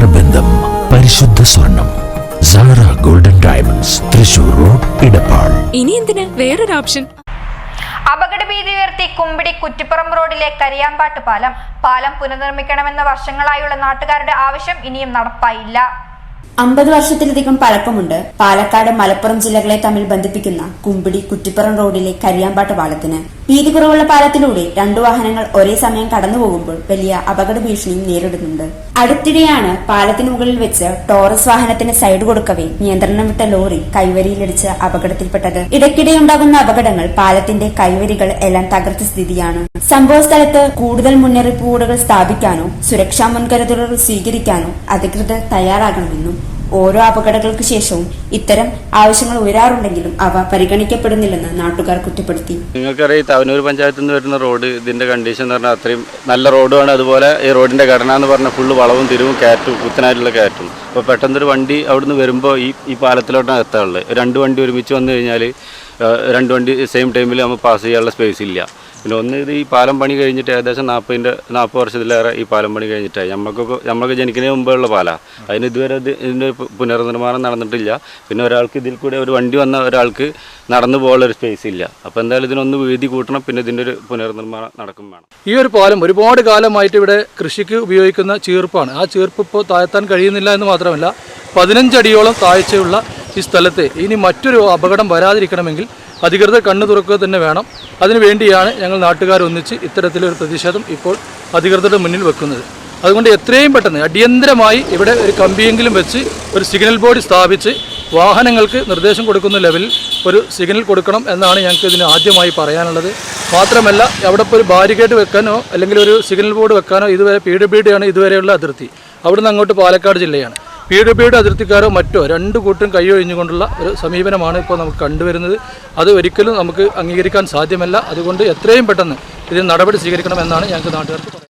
നേത്രബന്ധം പരിശുദ്ധ സ്വർണം. Sara golden diamonds Thrissur road Edappal. ഇനി എന്തിനാ? വേറൊരു ഓപ്ഷൻ അപകട ഭീതി ഉയർത്തി കുമ്പിടി കുറ്റിപ്പുറം റോഡിലെ കരിയാമ്പാട്ട് പാലം. പാലം പുനർനിർമ്മിക്കണമെന്ന വർഷങ്ങളായുള്ള നാട്ടുകാരുടെ ആവശ്യം ഇനിയും നടപ്പായില്ല. അമ്പത് വർഷത്തിലധികം പഴക്കമുണ്ട്. പാലക്കാട് മലപ്പുറം ജില്ലകളെ തമ്മിൽ ബന്ധിപ്പിക്കുന്ന കുമ്പിടി കുറ്റിപ്പുറം റോഡിലെ കരിയാമ്പാട്ട് പാലത്തിന്. വീതി കുറവുള്ള പാലത്തിലൂടെ രണ്ടു വാഹനങ്ങൾ ഒരേ സമയം കടന്നുപോകുമ്പോൾ വലിയ അപകട ഭീഷണിയും നേരിടുന്നുണ്ട്. അടുത്തിടെയാണ് പാലത്തിന് മുകളിൽ വെച്ച് ടോറസ് വാഹനത്തിന് സൈഡ് കൊടുക്കവേ നിയന്ത്രണം വിട്ട ലോറി കൈവരിയിലിടിച്ച് അപകടത്തിൽപ്പെട്ടത്. ഇടയ്ക്കിടെ ഉണ്ടാകുന്ന അപകടങ്ങൾ പാലത്തിന്റെ കൈവരികൾ എല്ലാം തകർത്ത സ്ഥിതിയാണ്. സംഭവ സ്ഥലത്ത് കൂടുതൽ മുന്നറിയിപ്പ് ബോർഡുകൾ സ്ഥാപിക്കാനോ സുരക്ഷാ മുൻകരുതലുകൾ സ്വീകരിക്കാനോ അധികൃതർ തയ്യാറാകണമെന്നും ഓരോ അപകടങ്ങൾക്ക് ശേഷവും ഇത്തരം ആവശ്യങ്ങൾ ഉയരാറുണ്ടെങ്കിലും അവ പരിഗണിക്കപ്പെടുന്നില്ലെന്ന് നാട്ടുകാർ കുറ്റപ്പെടുത്തി. നിങ്ങൾക്കറിയാം തവനൂർ പഞ്ചായത്തിൽ നിന്ന് വരുന്ന റോഡ് ഇതിന്റെ കണ്ടീഷൻ എന്ന് പറഞ്ഞാൽ അത്രയും നല്ല റോഡുമാണ്. അതുപോലെ ഈ റോഡിന്റെ ഘടന എന്ന് പറഞ്ഞാൽ ഫുള്ള് വളവും തിരിവും കയറ്റും കുത്തനായിട്ടുള്ള കയറ്റും അപ്പോൾ പെട്ടെന്നൊരു വണ്ടി അവിടുന്ന് വരുമ്പോൾ ഈ ഈ പാലത്തിലോട്ടാണ് എത്താറുള്ളത് രണ്ട് വണ്ടി ഒരുമിച്ച് വന്നു കഴിഞ്ഞാൽ രണ്ട് വണ്ടി സെയിം ടൈമിൽ നമ്മൾ പാസ് ചെയ്യാനുള്ള സ്പേസ് ഇല്ല. പിന്നെ ഒന്ന് ഇത് ഈ പാലം പണി കഴിഞ്ഞിട്ട് ഏകദേശം നാൽപ്പതിന്റെ നാൽപ്പത് വർഷത്തിലേറെ ഈ പാലം പണി കഴിഞ്ഞിട്ടായി. നമുക്ക് നമ്മൾക്ക് ജനിക്കുന്നതിന് മുമ്പുള്ള പാലാണ് അതിന് ഇതുവരെ ഇത് ഇതിന്റെ പുനർനിർമ്മാണം നടന്നിട്ടില്ല. പിന്നെ ഒരാൾക്ക് ഇതിൽ കൂടെ ഒരു വണ്ടി വന്ന ഒരാൾക്ക് നടന്നു പോകാനുള്ള ഒരു സ്പേസ് ഇല്ല. അപ്പോൾ എന്തായാലും ഇതിനൊന്ന് വീതി കൂട്ടണം. പിന്നെ ഇതിന്റെ ഒരു പുനർനിർമ്മാണം നടക്കും വേണം. ഈ ഒരു പാലം ഒരുപാട് കാലമായിട്ട് ഇവിടെ കൃഷിക്ക് ഉപയോഗിക്കുന്ന ചീർപ്പാണ്. ആ ചീർപ്പ് ഇപ്പോൾ താഴ്ത്താൻ കഴിയുന്നില്ല എന്ന് മാത്രമല്ല പതിനഞ്ചടിയോളം താഴ്ചയുള്ള ഈ സ്ഥലത്ത് ഇനി മറ്റൊരു അപകടം വരാതിരിക്കണമെങ്കിൽ അധികൃതർ കണ്ണു തുറക്കുക തന്നെ വേണം. അതിനുവേണ്ടിയാണ് ഞങ്ങൾ നാട്ടുകാരൊന്നിച്ച് ഇത്തരത്തിലൊരു പ്രതിഷേധം ഇപ്പോൾ അധികൃതരുടെ മുന്നിൽ വെക്കുന്നത്. അതുകൊണ്ട് എത്രയും പെട്ടെന്ന് അടിയന്തരമായി ഇവിടെ ഒരു കമ്പിയെങ്കിലും വെച്ച് ഒരു സിഗ്നൽ ബോർഡ് സ്ഥാപിച്ച് വാഹനങ്ങൾക്ക് നിർദ്ദേശം കൊടുക്കുന്ന ലെവലിൽ ഒരു സിഗ്നൽ കൊടുക്കണം എന്നാണ് ഞങ്ങൾക്ക് ഇതിന് ആദ്യമായി പറയാനുള്ളത്. മാത്രമല്ല അവിടെ ഇപ്പോൾ ഒരു ബാരിക്കേഡ് വെക്കാനോ അല്ലെങ്കിൽ ഒരു സിഗ്നൽ ബോർഡ് വെക്കാനോ ഇതുവരെ പി ഡി ആണ് ഇതുവരെയുള്ള അതിർത്തി. അവിടുന്ന് അങ്ങോട്ട് പാലക്കാട് ജില്ലയാണ്. പി ഡി അതിർത്തിക്കാരോ മറ്റോ രണ്ട് കൂട്ടരും കൈയൊഴിഞ്ഞുകൊണ്ടുള്ള ഒരു സമീപനമാണ് ഇപ്പോൾ നമുക്ക് കണ്ടുവരുന്നത്. അത് ഒരിക്കലും നമുക്ക് അംഗീകരിക്കാൻ സാധ്യമല്ല. അതുകൊണ്ട് എത്രയും പെട്ടെന്ന് ഇതിന് നടപടി സ്വീകരിക്കണമെന്നാണ് ഞങ്ങൾക്ക് നാട്ടുകാർക്ക്